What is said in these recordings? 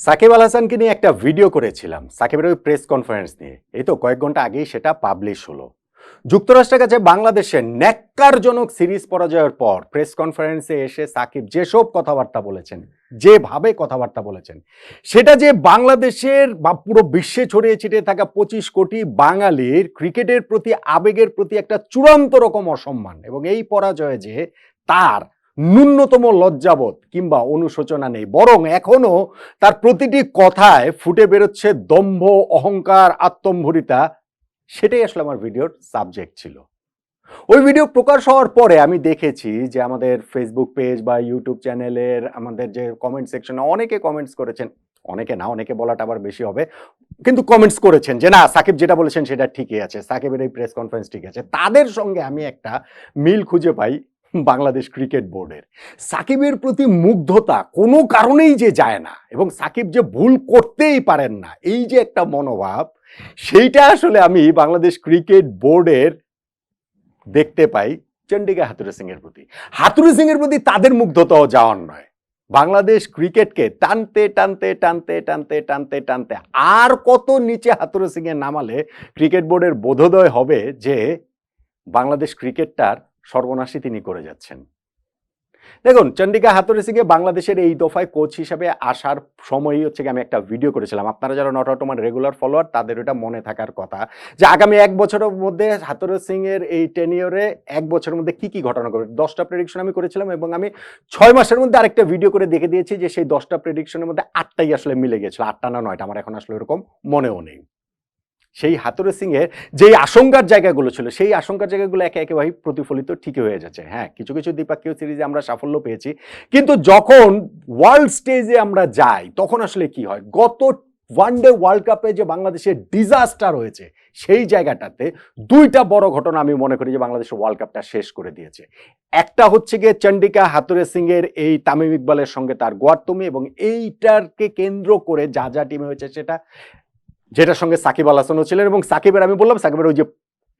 সাকিব আল হাসানকে নিয়ে একটা ভিডিও করেছিলাম, সাকিবের ওই প্রেস কনফারেন্স নিয়ে। এই তো কয়েক ঘণ্টা আগেই সেটা পাবলিশ হলো। যুক্তরাষ্ট্রের কাছে বাংলাদেশের ন্যাক্কারজনক সিরিজ পরাজয়ের পর প্রেস কনফারেন্সে এসে সাকিব যেসব কথাবার্তা বলেছেন, যেভাবে কথাবার্তা বলেছেন, সেটা যে বাংলাদেশের বা পুরো বিশ্বে ছড়িয়ে ছিটিয়ে থাকা পঁচিশ কোটি বাঙালির ক্রিকেটের প্রতি আবেগের প্রতি একটা চূড়ান্ত রকম অসম্মান এবং এই পরাজয়ে যে তার ন্যূনতম লজ্জাবোধ কিংবা অনুশোচনা নেই। বরং এখনও তার প্রতিটি কথায় ফুটে বেরোচ্ছে দম্ভ, অহংকার, আত্মম্ভরিতা। সেটাই আসলে আমার ভিডিওর সাবজেক্ট ছিল। ওই ভিডিও প্রকাশ হওয়ার পরে আমি দেখেছি যে আমাদের ফেসবুক পেজ বা ইউটিউব চ্যানেলের আমাদের যে কমেন্ট সেকশনে অনেকে কমেন্টস করেছেন। অনেকে না, অনেকে বলাটা আবার বেশি হবে। কিন্তু কমেন্টস করেছেন যে, না, সাকিব যেটা বলেছেন সেটা ঠিকই আছে। সাকিবের এই প্রেস কনফারেন্স ঠিক আছে। তাদের সঙ্গে আমি একটা মিল খুঁজে পাই। বাংলাদেশ ক্রিকেট বোর্ডের। সাকিবের প্রতি মুগ্ধতা কোনো কারণেই যে যায় না এবং সাকিব যে ভুল করতেই পারেন না, এই যে একটা মনোভাব, সেইটা আসলে আমি বাংলাদেশ ক্রিকেট বোর্ডের দেখতে পাই চন্ডিকা হাতুরে সিং এর প্রতি। হাতুরে সিং এর প্রতি তাদের মুগ্ধতাও যাওয়ার নয়। বাংলাদেশ ক্রিকেটকে টানতে টানতে টানতে টানতে টানতে টানতে আর কত নিচে হাতুরে সিং এর নামালে ক্রিকেট বোর্ডের বোধোদয় হবে যে বাংলাদেশ ক্রিকেটটার সর্বনাশী তিনি করে যাচ্ছেন। দেখুন, চন্ডিকা হাতুরে সিংয়ে বাংলাদেশের এই দফায় কোচ হিসাবে আসার সময়ই হচ্ছে আমি একটা ভিডিও করেছিলাম। আপনারা যারা নট আমার রেগুলার ফলোয়ার তাদের ওটা মনে থাকার কথা যে আগামী এক বছরের মধ্যে হাতুরে সিংয়ের এই টেনিয়রে এক বছরের মধ্যে কি কি ঘটনা ঘটবে? দশটা প্রেডিকশন আমি করেছিলাম এবং আমি ছয় মাসের মধ্যে আরেকটা ভিডিও করে দেখে দিয়েছি যে সেই দশটা প্রেডিকশনের মধ্যে আটটাই আসলে মিলে গেছিল আটটা না নয়টা, আমার এখন আসলে এরকম মনেও নেই। সেই হাতুরে সিং এর যেই আশঙ্কার জায়গাগুলো ছিল, সেই আশঙ্কার জায়গাগুলো একে একে ভাই প্রতিফলিত ঠিকই হয়ে যাচ্ছে। হ্যাঁ কিছু কিছু দ্বিপাক্ষীয় সিরিজে আমরা সাফল্য পেয়েছি। কিন্তু যখন ওয়ার্ল্ড স্টেজে আমরা যাই, তখন আসলে কি হয়? গত ওয়ানডে ওয়ার্ল্ড কাপে যে বাংলাদেশের ডিজাস্টার হয়েছে, সেই জায়গাটাতে দুইটা বড় ঘটনা আমি মনে করি যে বাংলাদেশের ওয়ার্ল্ড কাপটা শেষ করে দিয়েছে। একটা হচ্ছে গিয়ে চন্ডিকা হাতুরে সিং এর এই তামিম ইকবালের সঙ্গে তার গোয়ার্তমি এবং এইটারকে কেন্দ্র করে যা যা টিমে হয়েছে সেটা যেটার সঙ্গে সাকিব আল হাসানও ছিলেন এবং সাকিবের, আমি বললাম সাকিবের ওই যে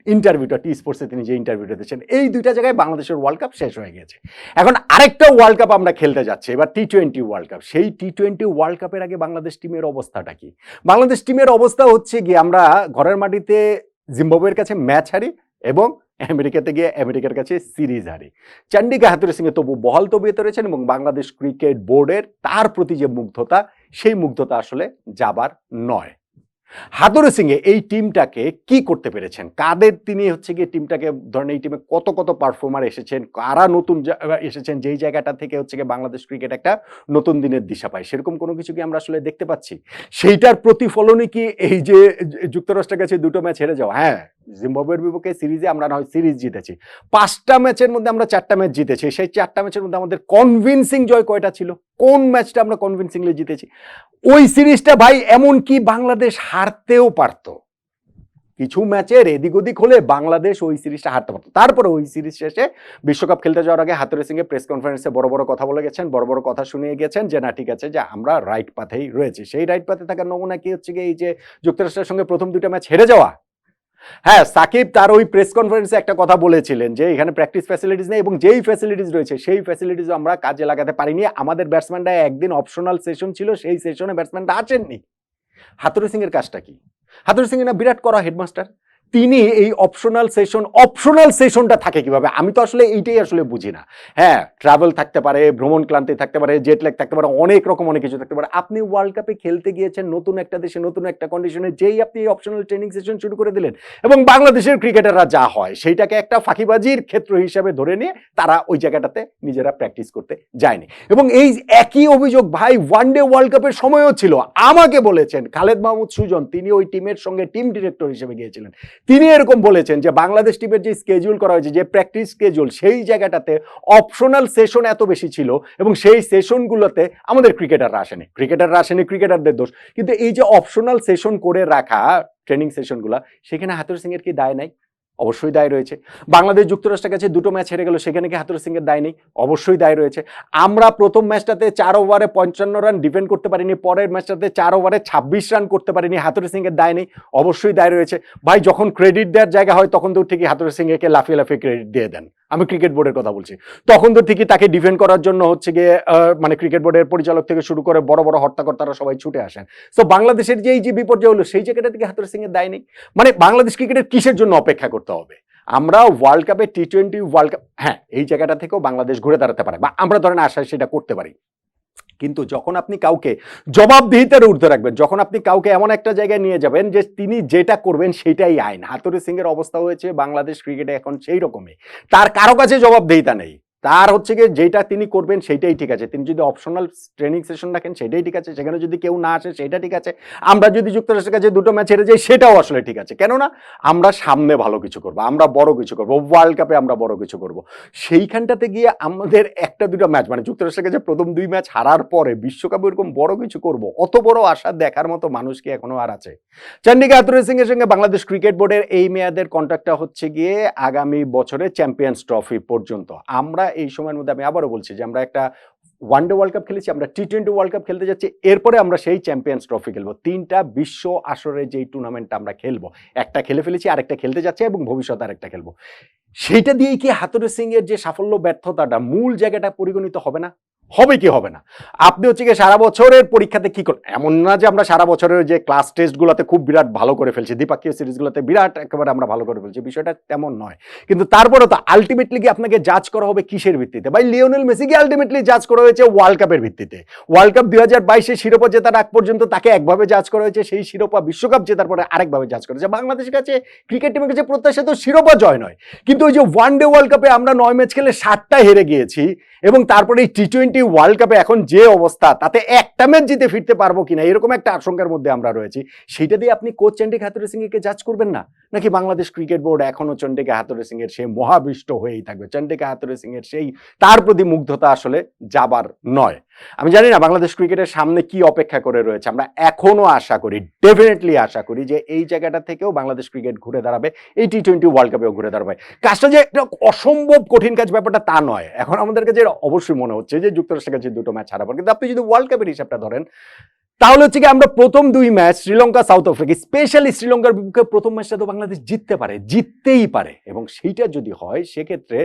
ইন্টারভিউটা টি স্পোর্টসে তিনি যে ইন্টারভিউটা দিচ্ছেন এই দুইটা জায়গায় বাংলাদেশের ওয়ার্ল্ড কাপ শেষ হয়ে গেছে। এখন আরেকটা ওয়ার্ল্ড কাপ আমরা খেলতে যাচ্ছি, এবার টি টোয়েন্টি ওয়ার্ল্ড কাপ সেই টি টোয়েন্টি ওয়ার্ল্ড কাপের আগে বাংলাদেশ টিমের অবস্থাটা কি? বাংলাদেশ টিমের অবস্থা হচ্ছে গিয়ে আমরা ঘরের মাটিতে জিম্বাবুয়ের কাছে ম্যাচ হারি এবং আমেরিকাতে গিয়ে আমেরিকার কাছে সিরিজ হারি। চন্ডিকা হাতুরে সিংয়ে তবু বহাল তবিয়তে রয়েছেন এবং বাংলাদেশ ক্রিকেট বোর্ডের তার প্রতি যে মুগ্ধতা, সেই মুগ্ধতা আসলে যাবার নয়। হাতুরে সিংয়ে এই টিমটাকে কি করতে পেরেছেন? কাদের তিনি হচ্ছে গিয়ে টিমটাকে, ধরেন এই টিমে কত কত পারফর্মার এসেছেন? কারা নতুন এসেছেন? যেই জায়গাটা থেকে হচ্ছে গিয়ে বাংলাদেশ ক্রিকেট একটা নতুন দিনের দিশা পায়। সেরকম কোনো কিছু কি আমরা আসলে দেখতে পাচ্ছি? সেইটার প্রতিফলনই কি এই যে যুক্তরাষ্ট্রের কাছে দুটো ম্যাচ হেরে যাওয়া? হ্যাঁ জিম্বাবুয়ের বিপক্ষে সিরিজে আমরা নয় সিরিজ জিতেছি। পাঁচটা ম্যাচের মধ্যে আমরা চারটা ম্যাচ জিতেছি। সেই চারটা ম্যাচের মধ্যে আমাদের কনভিনসিং জয় কয়টা ছিল? কোন ম্যাচটা আমরা কনভিনসিংলি জিতেছি? ওই সিরিজটা ভাই এমন কি বাংলাদেশ হারতেও পারতো? কিছু ম্যাচের এদিক ওদিক হলে বাংলাদেশ ওই সিরিজটা হারতে পারতো। তারপরে ওই সিরিজ শেষে বিশ্বকাপ খেলতে যাওয়ার আগে হাতুরে সিংয়ে প্রেস কনফারেন্সে বড় বড় কথা বলে গেছেন, বড় বড় কথা শুনিয়ে গেছেন যে, না, ঠিক আছে, যে, আমরা রাইট পাথেই রয়েছি। সেই রাইট পাথে থাকার নমুনা কি হচ্ছে গিয়ে? এই যে যুক্তরাষ্ট্রের সঙ্গে প্রথম দুটো ম্যাচ হেরে যাওয়া? হ্যাঁ সাকিব তার ওই প্রেস কনফারেন্সে একটা কথা বলেছিলেন যে, এখানে প্র্যাকটিস ফ্যাসিলিটিস নেই এবং যেই ফ্যাসিলিটিস রয়েছে, সেই ফ্যাসিলিটিস আমরা কাজে লাগাতে পারিনি। আমাদের ব্যাটসম্যানরা একদিন অপশনাল সেশন ছিল, সেই সেশনে ব্যাটসম্যানরা আছেননি হাতুরি সিং এর কাজটা কি? হাতুরি সিং না বিরাট করা হেডমাস্টার তিনি এই অপশনাল সেশন অপশনাল সেশনটা থাকে কীভাবে? আমি তো আসলে এইটাই আসলে বুঝি না। হ্যাঁ ট্রাভেল থাকতে পারে, ভ্রমণ ক্লান্তি থাকতে পারে জেট ল্যাগ থাকতে পারে, অনেক রকম অনেক কিছু থাকতে পারে। আপনি ওয়ার্ল্ড কাপে খেলতে গিয়েছেন, নতুন একটা দেশে, নতুন একটা কন্ডিশনে যেই আপনি এই অপশনাল ট্রেনিং সেশন শুরু করে দিলেন, এবং বাংলাদেশের ক্রিকেটাররা যা হয়, সেইটাকে একটা ফাঁকিবাজির ক্ষেত্র হিসাবে ধরে নিয়ে, তারা ওই জায়গাটাতে নিজেরা প্র্যাকটিস করতে যায়নি। এবং এই একই অভিযোগ, ভাই ওয়ান ডে ওয়ার্ল্ড কাপের সময়ও ছিল। আমাকে বলেছেন, খালেদ মাহমুদ সুজন, তিনি ওই টিমের সঙ্গে টিম ডিরেক্টর হিসেবে গিয়েছিলেন। তিনি এরকম বলেছেন যে বাংলাদেশ টিমের যে স্কেজুল করা হয়েছে, যে প্র্যাকটিস স্কেজুল সেই জায়গাটাতে অপশনাল সেশন এত বেশি ছিল এবং সেই সেশনগুলোতে আমাদের ক্রিকেটাররা আসেনি। ক্রিকেটাররা আসেনি ক্রিকেটারদের দোষ। কিন্তু এই যে অপশনাল সেশন করে রাখা ট্রেনিং সেশনগুলো সেখানে হাতুর সিং এর কি দায় নাই? অবশ্যই দায় রয়েছে। বাংলাদেশ যুক্তরাষ্ট্রের কাছে দুটো ম্যাচ হেরে গেল, সেখানে কি হাতুর সিং এর দায় নেই? অবশ্যই দায় রয়েছে। আমরা প্রথম ম্যাচটাতে চার ওভারে পঞ্চান্ন রান ডিফেন্ড করতে পারিনি, পরের ম্যাচটাতে চার ওভারে ছাব্বিশ রান করতে পারিনি হাতুর সিং এর দায় নেই, অবশ্যই দায় রয়েছে। ভাই, যখন ক্রেডিট দেওয়ার জায়গা হয়, তখন তো ঠিকই হাতুর সিং একে লাফিয়ে লাফিয়ে ক্রেডিট দিয়ে দেন। আমি ক্রিকেট বোর্ডের কথা বলছি। তখন তো ঠিকই তাকে ডিফেন্ড করার জন্য হচ্ছে গিয়ে মানে ক্রিকেট বোর্ডের পরিচালক থেকে শুরু করে বড় বড় হর্তাকর্তারা সবাই ছুটে আসেন। তো বাংলাদেশের যে এই যে বিপর্যয় হলো, সেই জায়গাটা থেকে হাতুর সিং এর দায় নেই? মানে বাংলাদেশ ক্রিকেটের কিসের জন্য অপেক্ষা করতে হবে। আমরা ওয়ার্ল্ড কাপে টি টোয়েন্টি ওয়ার্ল্ড কাপ হ্যাঁ এই জায়গাটা থেকেও বাংলাদেশ ঘুরে দাঁড়াতে পারে বা আমরা ধরেন আশায় সেটা করতে পারি। কিন্তু যখন আপনি কাউকে জবাবদিহিতার ঊর্ধ্বে রাখবেন, যখন আপনি কাউকে এমন একটা জায়গায় নিয়ে যাবেন যে তিনি যেটা করবেন সেটাই আইন। হাতুরি সিং এর অবস্থা হয়েছে বাংলাদেশ ক্রিকেটে এখন সেই রকমই। তার কারও কাছে জবাবদিহিতা নেই। তার হচ্ছে গিয়ে যেটা তিনি করবেন সেইটাই ঠিক আছে। তিনি যদি অপশনাল ট্রেনিং সেশন রাখেন সেটাই ঠিক আছে। সেখানে যদি কেউ না আসে সেটা ঠিক আছে। আমরা যদি যুক্তরাষ্ট্রের কাছে দুটো ম্যাচ হেরে যাই সেটাও আসলে ঠিক আছে। কেননা আমরা সামনে ভালো কিছু করব, আমরা বড় কিছু করব ওয়ার্ল্ড কাপে আমরা বড় কিছু করব। সেইখানটাতে গিয়ে আমাদের একটা দুটো ম্যাচ মানে যুক্তরাষ্ট্রের কাছে প্রথম দুই ম্যাচ হারার পরে বিশ্বকাপে এরকম বড় কিছু করব, অত বড় আশা দেখার মতো মানুষ কি এখনও আর আছে? চন্ডিকা আতুরে সিং এর সঙ্গে বাংলাদেশ ক্রিকেট বোর্ডের এই মেয়াদের কন্ট্রাক্টটা হচ্ছে গিয়ে আগামী বছরে চ্যাম্পিয়ন্স ট্রফি পর্যন্ত। আমরা এই সময়ের মধ্যে আমি আবারও বলছি যে আমরা একটা ওয়ানডে ওয়ার্ল্ড কাপ খেলেছি, আমরা টি টোয়েন্টি ওয়ার্ল্ড কাপ খেলতে যাচ্ছি, এরপরে আমরা সেই চ্যাম্পিয়ন্স ট্রফি খেলব। তিনটা বিশ্ব আসরের যেই টুর্নামেন্টটা আমরা খেলব, একটা খেলে ফেলেছি, আরেকটা খেলতে যাচ্ছে এবং ভবিষ্যতে আরেকটা খেলব। সেইটা দিয়েই কি হাতুরে সিং এর যে সাফল্য, ব্যর্থতাটা, মূল জায়গাটা পরিগণিত হবে না? হবে কি হবে না? আপনি হচ্ছে কি সারা বছরের পরীক্ষাতে কি করেন এমন না যে আমরা সারা বছরের যে ক্লাস টেস্টগুলোতে খুব বিরাট ভালো করে ফেলছি দ্বিপাক্ষীয় সিরিজগুলোতে বিরাট একেবারে আমরা ভালো করে ফেলছি, বিষয়টা তেমন নয়। কিন্তু তারপরে তো আলটিমেটলি কি আপনাকে জাজ করা হবে কিসের ভিত্তিতে? ভাই, লিওনেল মেসিকে আলটিমেটলি জাজ করা হয়েছে ওয়ার্ল্ড কাপের ভিত্তিতে। ওয়ার্ল্ড কাপ দুই হাজার বাইশে শিরোপা জেতার আগ পর্যন্ত তাকে একভাবে জাজ করা হয়েছে, সেই শিরোপা বিশ্বকাপ জেতার পরে আরেকভাবে জাজ করা হয়েছে। বাংলাদেশের কাছে ক্রিকেট টিমের কাছে প্রত্যাশা তো শিরোপা জয় নয়। কিন্তু ওই যে ওয়ান ডে ওয়ার্ল্ড কাপে আমরা নয় ম্যাচ খেলে সাতটা হেরে গিয়েছি, এবং তারপরে এই টি টোয়েন্টি ওয়ার্ল্ড কাপে এখন যে অবস্থা, তাতে একটা ম্যাচ জিতে ফিরতে পারব কিনা, এরকম একটা আশঙ্কার মধ্যে আমরা রয়েছি। সেটা দিয়ে আপনি কোচ চন্ডিকা হাতুরে সিং কে জাজ করবেন না? নাকি বাংলাদেশ ক্রিকেট বোর্ড এখনও চন্ডিকা হাতুরে সিং এর সেই মহাবিষ্ট হয়েই থাকবে? চন্ডিকা হাতুরে সিং এর সেই, তার প্রতি মুগ্ধতা আসলে যাবার নয়। আমি জানি না বাংলাদেশ ক্রিকেটের সামনে কি অপেক্ষা করে রয়েছে। আমরা এখনও আশা করি ডেফিনেটলি আশা করি যে এই জায়গাটা থেকেও বাংলাদেশ ক্রিকেট ঘুরে দাঁড়াবে, এই টি টোয়েন্টি ওয়ার্ল্ড কাপেও ঘুরে দাঁড়াবে। কাজটা যে একটা অসম্ভব কঠিন কাজ ব্যাপারটা তা নয়। এখন আমাদের কাছে অবশ্যই মনে হচ্ছে যে যুক্তরাষ্ট্রের কাছে দুটো ম্যাচ হারাবার কিন্তু আপনি যদি ওয়ার্ল্ড কাপের হিসাবটা ধরেন তাহলে হচ্ছে কি আমরা প্রথম দুই match Sri Lanka, South Africa, specially শ্রীলঙ্কার বিপক্ষে প্রথম ম্যাচটা তো বাংলাদেশ জিততে পারে, জিততেই পারে। এবং সেইটা যদি হয়, সেক্ষেত্রে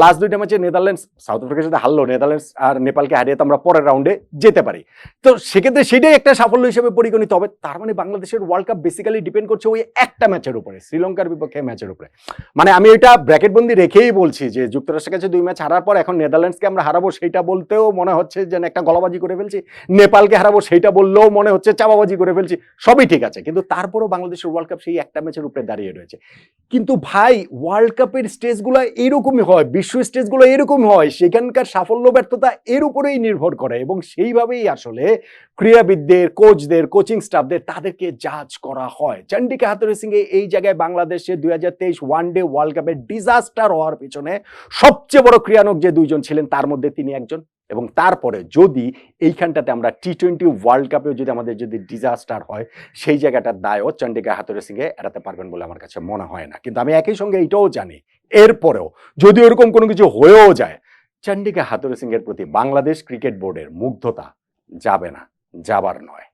লাস্ট দুইটা ম্যাচে নেদারল্যান্ডস, সাউথ আফ্রিকার সাথে হারলো নেদারল্যান্ডস আর নেপালকে হারিয়ে তো আমরা পরের রাউন্ডে যেতে পারি। তো সেক্ষেত্রে সেটাই একটা সাফল্য হিসেবে পরিগণিত হবে। তার মানে বাংলাদেশের ওয়ার্ল্ড কাপ বেসিক্যালি ডিপেন্ড করছে ওই একটা ম্যাচের উপরে, শ্রীলঙ্কার বিপক্ষে ম্যাচের উপরে। মানে আমি এটা ব্র্যাকেটবন্দি রেখেই বলছি যে, যুক্তরাষ্ট্রের কাছে দুই ম্যাচ হারার পর এখন নেদারল্যান্ডসকে আমরা হারাবো সেইটা বলতেও মনে হচ্ছে যেন একটা গলাবাজি করে ফেলছি, নেপালকে হারাবো সেইটা বললেও মনে হচ্ছে চাপাবাজি করে ফেলছি, সবই ঠিক আছে। কিন্তু তারপরেও বাংলাদেশের ওয়ার্ল্ড কাপ সেই একটা ম্যাচের উপরে দাঁড়িয়ে রয়েছে। কিন্তু ভাই ওয়ার্ল্ড কাপের স্টেজগুলো এরকমই হয়, বিশ্ব স্টেজগুলো এরকম হয়, সেখানকার সাফল্য, ব্যর্থতা এর উপরেই নির্ভর করে। এবং সেইভাবেই আসলে ক্রীড়াবিদদের কোচদের কোচিং স্টাফদের তাদেরকে জাজ করা হয়। চন্ডিকা হাতুরে সিং এই জায়গায় বাংলাদেশে দুই হাজার তেইশ ওয়ান ডে ওয়ার্ল্ড কাপের ডিজাস্টার হওয়ার পিছনে সবচেয়ে বড় ক্রিয়ানক যে দুইজন ছিলেন, তার মধ্যে তিনি একজন। এবং তারপরে যদি এইখানটাতে আমরা টি টোয়েন্টি ওয়ার্ল্ড কাপেও যদি আমাদের যদি ডিজাস্টার হয়, সেই জায়গাটার দায়ও চন্ডিকা হাতুরে সিংয়ে এড়াতে পারবেন বলে আমার কাছে মনে হয় না। কিন্তু আমি একই সঙ্গে এটাও জানি, এরপরেও যদি ওরকম কোনো কিছু হয়েও যায়, চন্ডিকা হাতুরে সিংয়ের প্রতি বাংলাদেশ ক্রিকেট বোর্ডের মুগ্ধতা যাবে না, যাবার নয়।